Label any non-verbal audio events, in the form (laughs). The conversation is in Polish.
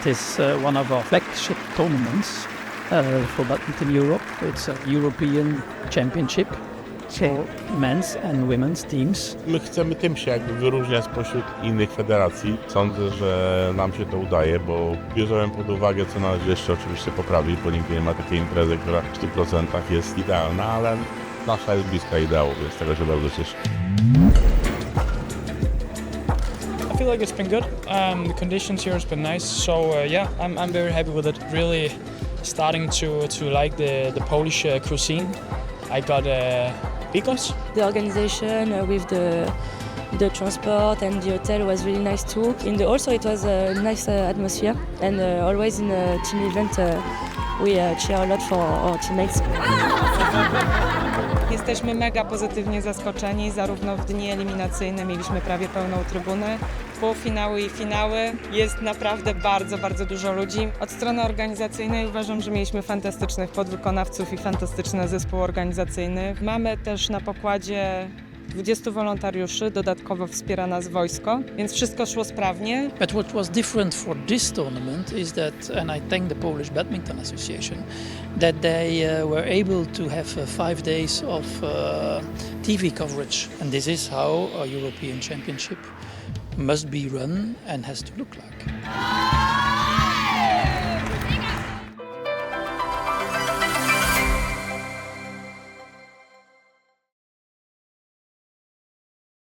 It is uh, one of our flagship tournaments uh, for badminton Europe. It's a European Championship for men's and women's teams. My chcemy tym się jakby wyróżniać spośród innych federacji. Sądzę, że nam się to udaje, bo bierzemy pod uwagę, co należy jeszcze oczywiście poprawić, bo nigdy nie ma takiej imprezy, która w 100% jest idealna, ale nasza jest bliska ideału, więc tego się bardzo cieszę. I feel like it's been good. Um, the conditions here has been nice, so uh, yeah, I'm, I'm very happy with it. Really starting to to like the the Polish uh, cuisine. I got uh, bigos. The organization uh, with the the transport and the hotel was really nice too. In the also it was a nice uh, atmosphere and uh, always in a team event uh, we uh, cheer a lot for our teammates. (laughs) Jesteśmy mega pozytywnie zaskoczeni. Zarówno w dni eliminacyjne mieliśmy prawie pełną trybunę. Półfinały i finały. Jest naprawdę bardzo, bardzo dużo ludzi. Od strony organizacyjnej uważam, że mieliśmy fantastycznych podwykonawców i fantastyczny zespół organizacyjny. Mamy też na pokładzie 20 wolontariuszy, dodatkowo wspiera nas wojsko, więc wszystko szło sprawnie. But what was different for this tournament is that, and I thank the Polish Badminton Association, that they uh, were able to have uh, five days of uh, TV coverage. And this is how a European Championship must be run and has to look like.